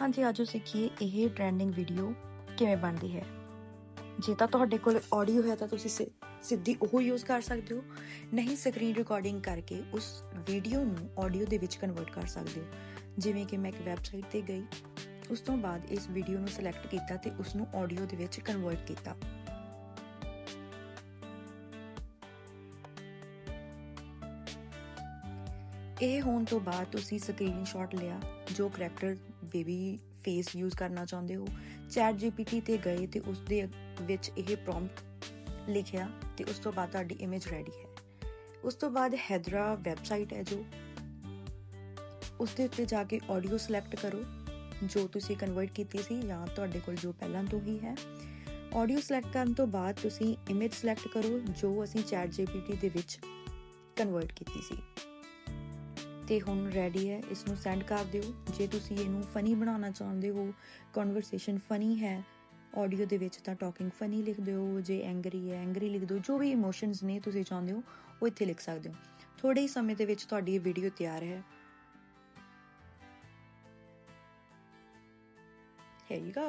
ਹਾਂਜੀ ਆਜੋ ਸਿੱਖੀਏ ਇਹ ਟ੍ਰੈਂਡਿੰਗ ਵੀਡੀਓ ਕਿਵੇਂ ਬਣਦੀ ਹੈ? ਜੇ ਤਾਂ ਤੁਹਾਡੇ ਕੋਲ ਆਡੀਓ ਹੈ, ਤਾਂ ਤੁਸੀਂ ਸਿ- ਸਿੱਧੀ ਉਹ ਯੂਜ਼ ਕਰ ਸਕਦੇ ਹੋ। ਨਹੀਂ ਸਕਰੀਨ ਰਿਕਾਰਡਿੰਗ ਕਰਕੇ ਉਸ ਵੀਡੀਓ ਨੂੰ ਆਡੀਓ ਦੇ ਵਿੱਚ ਕਨਵਰਟ ਕਰ ਸਕਦੇ ਹੋ। ਜਿਵੇਂ ਕਿ ਮੈਂ ਇੱਕ ਵੈਬਸਾਈਟ ਤੇ ਗਈ, ਉਸ ਤੋਂ ਬਾਅਦ ਇਸ ਵੀਡੀਓ ਨੂੰ ਸਿਲੈਕਟ ਕੀਤਾ ਤੇ ਉਸ ਨੂੰ ਆਡੀਓ ਦੇ ਵਿੱਚ ਕਨਵਰਟ ਕੀਤਾ। ਇਹ ਹੋਣ ਤੋਂ ਬਾਅਦ ਤੁਸੀਂ ਸਕਰੀਨਸ਼ਾਟ ਲਿਆ, ਜੋ ਕਰੈਕਟਰ ਬੇਬੀ ਫੇਸ ਯੂਜ਼ ਕਰਨਾ ਚਾਹੁੰਦੇ ਹੋ। ਚੈਟ ਜੀਪੀਟੀ ਤੇ ਗਏ ਤੇ ਉਸ ਦੇ ਵਿੱਚ ਇਹ ਪ੍ਰੌਂਪਟ ਲਿਖਿਆ ਤੇ ਉਸ ਤੋਂ ਬਾਅਦ ਤੁਹਾਡੀ ਇਮੇਜ ਰੈਡੀ ਹੈ। ਉਸ ਤੋਂ ਬਾਅਦ ਹੈਦਰਾ ਵੈਬਸਾਈਟ ਹੈ ਜੋ। ਉਸ ਦੇ ਉੱਤੇ ਜਾ ਕੇ ਆਡੀਓ ਸਿਲੈਕਟ ਕਰੋ, ਜੋ ਤੁਸੀਂ ਕਨਵਰਟ ਕੀਤੀ ਸੀ ਜਾਂ ਤੁਹਾਡੇ ਕੋਲ ਜੋ ਪਹਿਲਾਂ ਤੋਂ ਹੀ ਹੈ। ਆਡੀਓ ਸਿਲੈਕਟ ਕਰਨ ਤੋਂ ਬਾਅਦ ਤੁਸੀਂ ਇਮੇਜ ਸਿਲੈਕਟ ਕਰੋ, ਜੋ ਅਸੀਂ ਚੈਟ ਜੀਪੀਟੀ ਦੇ ਵਿੱਚ ਕਨਵਰਟ ਕੀਤੀ ਸੀ। ਤੇ ਹੁਣ ਰੈਡੀ ਹੈ ਇਸ ਨੂੰ ਸੈਂਡ ਕਰ ਦਿਓ। ਜੇ ਤੁਸੀਂ ਇਹਨੂੰ ਫਨੀ ਬਣਾਉਣਾ ਚਾਹੁੰਦੇ ਹੋ ਕਨਵਰਸੇਸ਼ਨ ਫਨੀ ਹੈ ਆਡੀਓ ਦੇ ਵਿੱਚ ਤਾਂ ਟਾਕਿੰਗ ਫਨੀ ਲਿਖ ਦਿਓ। ਜੇ ਐਂਗਰੀ ਹੈ ਐਂਗਰੀ ਲਿਖ ਦਿਓ। ਜੋ ਵੀ ਇਮੋਸ਼ਨਸ ਨੇ ਤੁਸੀਂ ਚਾਹੁੰਦੇ ਹੋ, ਉਹ ਇੱਥੇ ਲਿਖ ਸਕਦੇ ਹੋ। ਥੋੜੇ ਹੀ ਸਮੇਂ ਦੇ ਵਿੱਚ ਤੁਹਾਡੀ ਇਹ ਵੀਡੀਓ ਤਿਆਰ ਹੈ। Here you go.